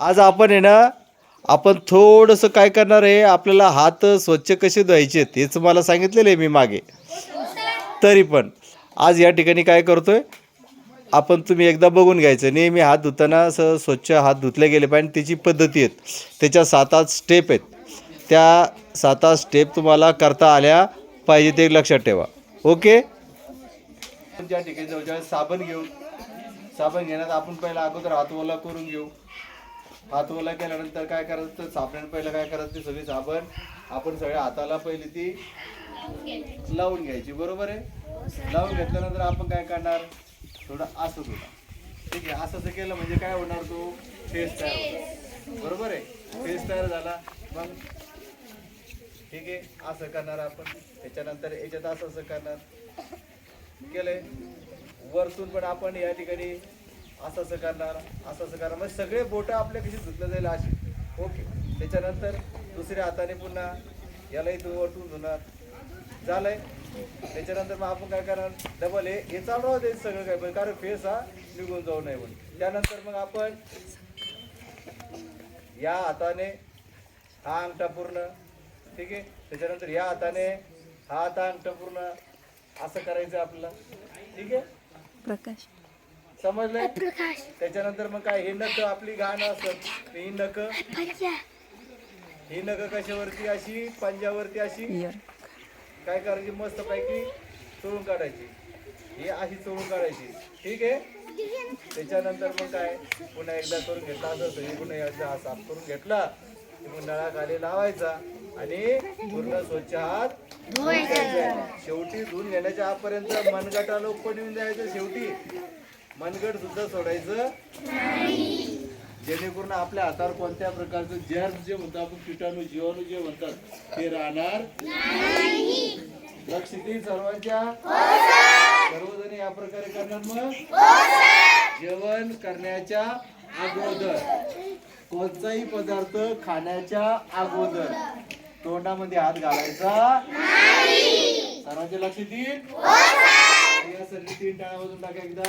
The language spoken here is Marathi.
आज आपण आहे ना आपण थोडंसं काय करणार आहे आपल्याला हात स्वच्छ कसे धुवायचे तेच मला सांगितलेलं आहे मी मागे. तरी पण आज या ठिकाणी काय करतो आहे आपण तुम्ही एकदा बघून घ्यायचं. नेहमी हात धुताना असं स्वच्छ हात धुतले गेले पाहिजे त्याची पद्धती आहेत. त्याच्या सात आठ स्टेप आहेत. त्या सात आठ स्टेप तुम्हाला करता आल्या पाहिजे ते लक्षात ठेवा. ओके? ज्या ठिकाणी साबण घेऊ साबण घेण्यात आपण पहिला अगोदर हात ओला करून घेऊ. हात ओला केल्यानंतर काय करायचं? तर पहिलं काय करायचं? ती सगळी साबण आपण सगळ्या हाताला पहिली ती लावून घ्यायची. बरोबर आहे? लावून घेतल्यानंतर आपण काय करणार? थोडं असं थोडा ठीक आहे? असं असं केलं म्हणजे काय होणार तो? फेस तयार होतो. बरोबर आहे? फेस तयार झाला. मग ठीक आहे? असं करणार आपण. त्याच्यानंतर याच्यात असं असं करणार. केलंय? वरतून पण आपण या ठिकाणी असं असं करणार असं असं करणार. म्हणजे सगळे बोटं आपल्या कशी धुतलं जाईल अशी. ओके. त्याच्यानंतर दुसऱ्या हाताने पुन्हा यालाही तू वरतून धुणार. झालंय. त्याच्यानंतर मग आपण काय करणार? डबल हे हे चालू राहू दे सगळं काय पण कारण फेस हा निघून जाऊ नये म्हणून. त्यानंतर मग आपण या हाताने हा अंगठा पूर्ण ठीक आहे? त्याच्यानंतर या हाताने हा हाता अंगठा पूर्ण असं करायचं आपल्याला. ठीक आहे? प्रकाश. समजलंय? त्याच्यानंतर मग काय हे नक आपली घाण असत ही नक ही नक कशावरती अशी पंजावरती अशी? काय करायची मस्त पैकी चोळून काढायची. ही अशी चोळून काढायची. ठीक आहे? त्याच्यानंतर मग काय? पुन्हा एकदा करून घेतला असं पुन्हा एकदा हा साफ करून घेतला. की मग नळाखाली लावायचा आणि पूर्ण स्वच्छ हात. शेवटी धुवून घेण्याच्या आपर्यंत मनगटाला पण येऊन द्यायचं शेवटी. मनगट सुद्धा सोडायचं जेणेकरून आपल्या हातावर कोणत्या प्रकारचं जर्म जे म्हणतो आपण किटाणू जीवाणू जे म्हणतात ते राहणार लक्ष देईल सर्वांच्या. सर्वजण या प्रकारे करणार मग? जेवण करण्याच्या अगोदर. कोणताही पदार्थ खाण्याच्या अगोदर. तोंडामध्ये हात घालायचा. सर्वांचे लक्ष देईल या तीन टाळ्या वाजून टाका एकदा.